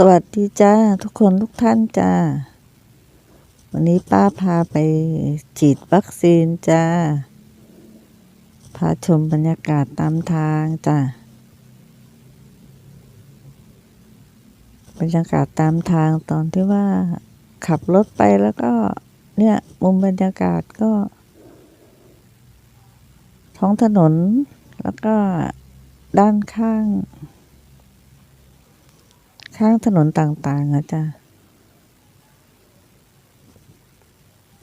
สวัสดีจ้า ทุกคนทุกท่านจ้า วันนี้ป้าพาไปฉีดวัคซีนจ้า พาชมบรรยากาศตามทางจ้าบรรยากาศตามทางตอนที่ว่าขับรถไปแล้วก็เนี่ยมุมบรรยากาศก็ ท้องถนนแล้วก็ด้านข้าง ข้างถนนต่างๆอะจ้ะ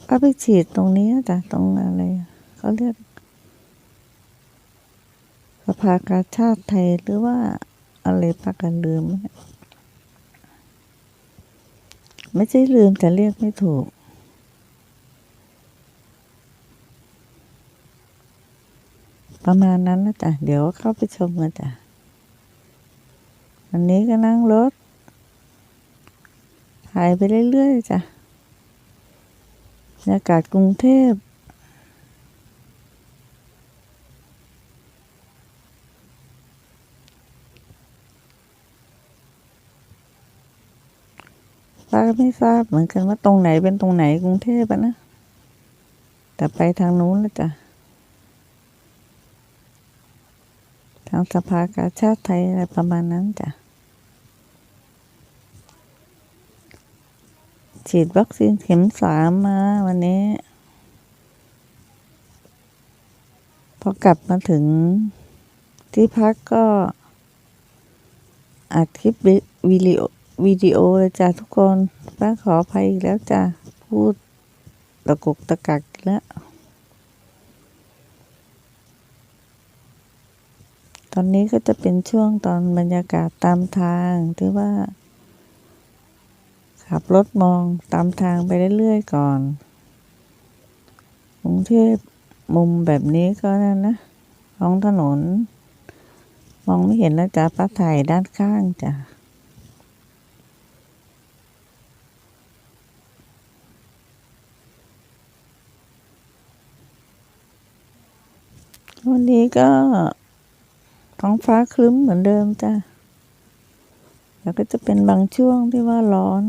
ก็ไปฉีดตรงนี้จ้ะตรงอะไรเขาเรียกสภากาชาติไทยหรือว่าอะไรพักกันลืมเนี่ยไม่ใช่ลืมแต่เรียกไม่ถูก ประมาณนั้นนะจ๊ะ เดี๋ยวเข้าไปชมกันจ้ะวันนี้ก็นั่งรถ ถ่ายไปเรื่อยๆจ้ะบรรยากาศกรุงเทพป้าก็ไม่ทราบเหมือนกันว่าตรงไหนเป็นตรงไหนกรุงเทพะนะ แต่ไปทางนู้นแล้วจ้ะ ทางสภากาชาติไทยอะไรประมาณนั้นจ้ะ ฉีดวัคซีนเข็มสามมาวันนี้ พอกลับมาถึงที่พักก็อัดคลิปวิดีโอวิดีโอเลยจ้ะทุกคนป้าขออภัยอีกแล้วจ้ะพูดตะกุกตะกักแล้วตอนนี้ก็จะเป็นช่วงตอนบรรยากาศตามทางที่ว่า ขับรถมองตามทางไปเรื่อยๆก่อนกรุงเทพมุมแบบนี้ก็นั่นนะท้องถนน มองไม่เห็นแล้วจ้ะป้าถ่ายด้านข้างจ้ะวันนี้ก็ท้องฟ้าครึ้มเหมือนเดิมจ้ะ แล้วก็จะเป็นบางช่วงที่ว่าร้อน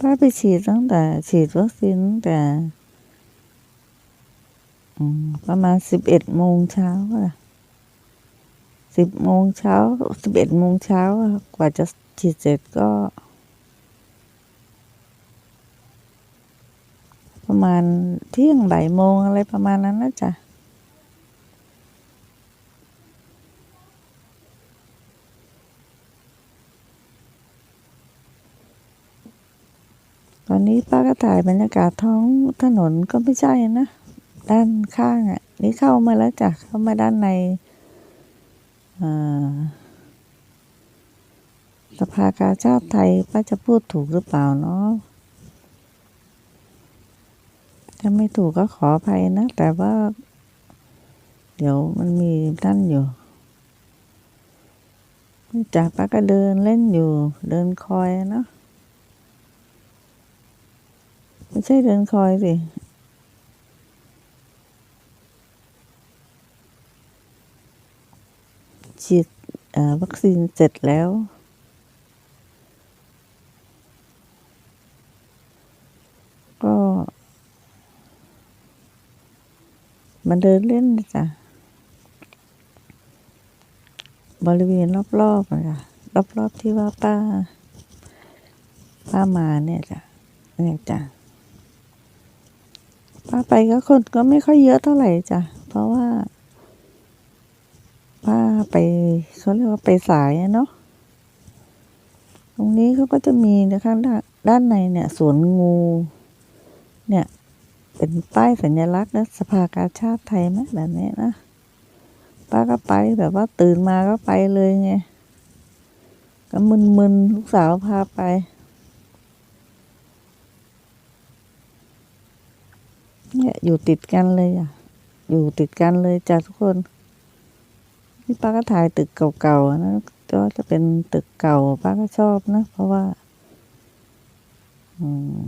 ป้าไปฉีดตั้งแต่ฉีดวัคซีนตั้งแต่ประมาณสิบเอ็ดโมงเช้าอะสิบโมงเช้าสิบเอ็ดโมงเช้ากว่าจะฉีดเสร็จก็ ประมาณเที่ยงบ่ายโมงอะไรประมาณนั้นนะจ๊ะ ตอนนี้ป้าก็ถ่ายบรรยากาศท้องถนนก็ไม่ใช่นะ ด้านข้างอะ นี่เข้ามาแล้วจ้ะเข้ามาด้านในสภากาชาติไทยป้าจะพูดถูกหรือเปล่าเนาะถ้าไม่ถูกก็ขออภัยนะ แต่ว่า เดี๋ยวมันมีนั่นอยู่จากป้าก็เดินเล่นอยู่ เดินคอยเนาะ ไม่ใช่เดินคอยสิฉีดวัคซีนเสร็จแล้ว ก็มาเดินเล่นนะจ้ะบริเวณรอบๆอะจ้ะรอบๆที่ว่าป้า ป้ามาเนี่ยจ้ะเนี่ยจ้ะ ป้าไปก็คนก็ไม่ค่อยเยอะเท่าไหร่จ้ะ เพราะว่า ป้าไปเขาเรียกว่าไปสายเนาะ ตรงนี้เขาก็จะมีนะคะด้านในเนี่ยสวนงู เนี่ย เป็นป้ายสัญลักษณ์นะสภากาชาติไทยไหมแบบนี้นะ ป้าก็ไปแบบว่าตื่นมาก็ไปเลยไง ก็มึนๆลูกสาวพาไป เนี่ยอยู่ติดกันเลยอะ อยู่ติดกันเลยจ้ะทุกคนนี่ป้าก็ถ่ายตึกเก่าๆนะก็จะเป็นตึกเก่าป้าก็ชอบนะ เพราะว่า อืม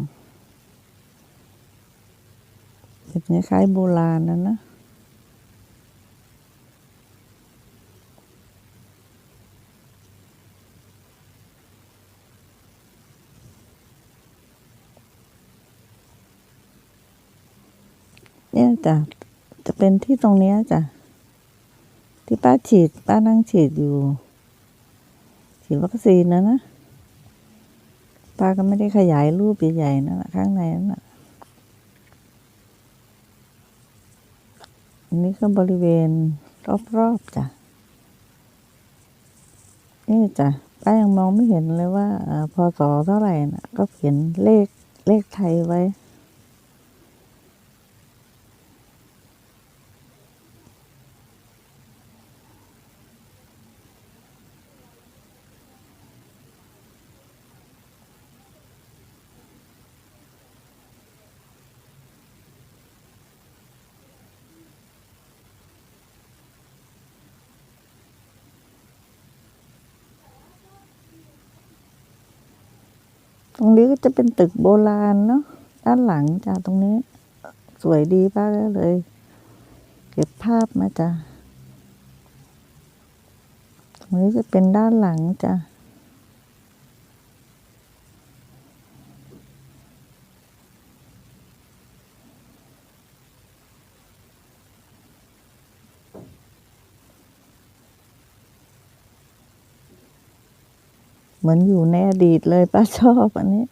เป็นคล้ายโบราณนะนะ เนี่ยจ้ะจะเป็นที่ตรงเนี้ยจ้ะที่ป้าฉีด ป้านั่งฉีดอยู่ ฉีดวัคซีนนะนะป้าก็ไม่ได้ขยายรูปใหญ่ๆนั่นแหละข้างในนั่นแหละอันนี้ก็บริเวณรอบๆจ้ะนี่จ้ะป้ายังมองไม่เห็นเลยว่าเอ่อพศเท่าไหร่นะก็เขียนเลขเลขไทยไว้ ตรงนี้ก็จะเป็นตึกโบราณเนาะด้านหลังจ้าตรงนี้ สวยดีป้าก็เลย เก็บภาพมาจ้ะตรงนี้จะเป็นด้านหลังจ้ะ เหมือนอยู่ในอดีตเลยป้าชอบอันนี้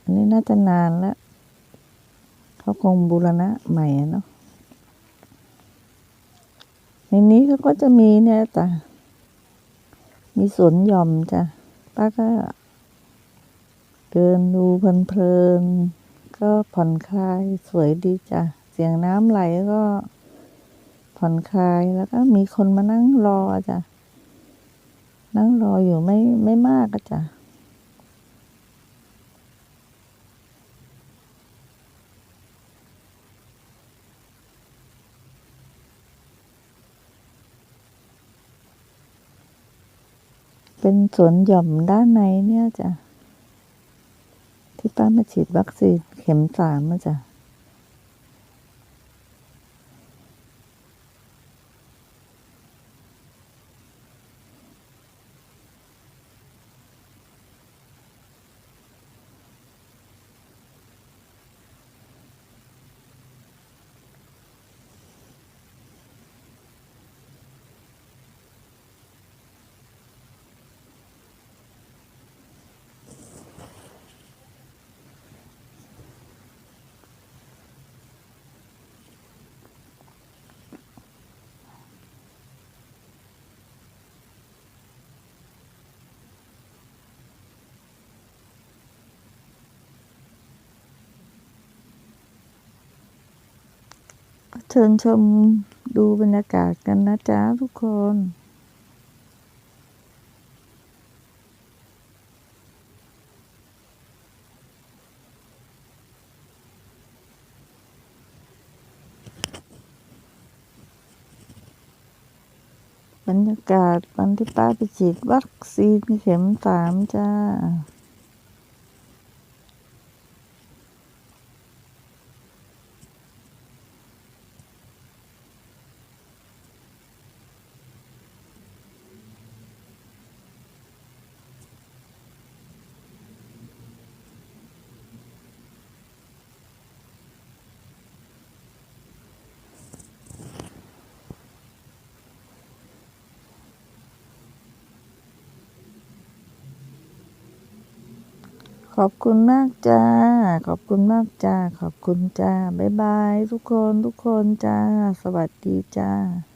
อันนี้น่าจะนานแล้วเขาคงบูรณะใหม่เนาะในนี้เขาก็จะมีเนี่ยจ้ะมีสวนหย่อมจ้ะป้าก็เดินดูเพลินๆก็ผ่อนคลายสวยดีจ้ะเสียงน้ำไหลก็ผ่อนคลายแล้วก็มีคนมานั่งรอจ้ะ นั่งรออยู่ไม่ไม่มากอะจ้ะเป็นสวนหย่อมด้านในเนี่ยจ้ะ ที่ป้ามาฉีดวัคซีนเข็มสามอะจ้ะ เชิญชมดูบรรยากาศกันนะจ๊ะทุกคนบรรยากาศวันที่ป้าไปฉีดวัคซีนเข็มสามจ้า อบคุณมากจ้า ขอบคุณมากจ้า ขอบคุณจ้า บ๊ายบายทุกคนทุกคนจ้า สวัสดีจ้า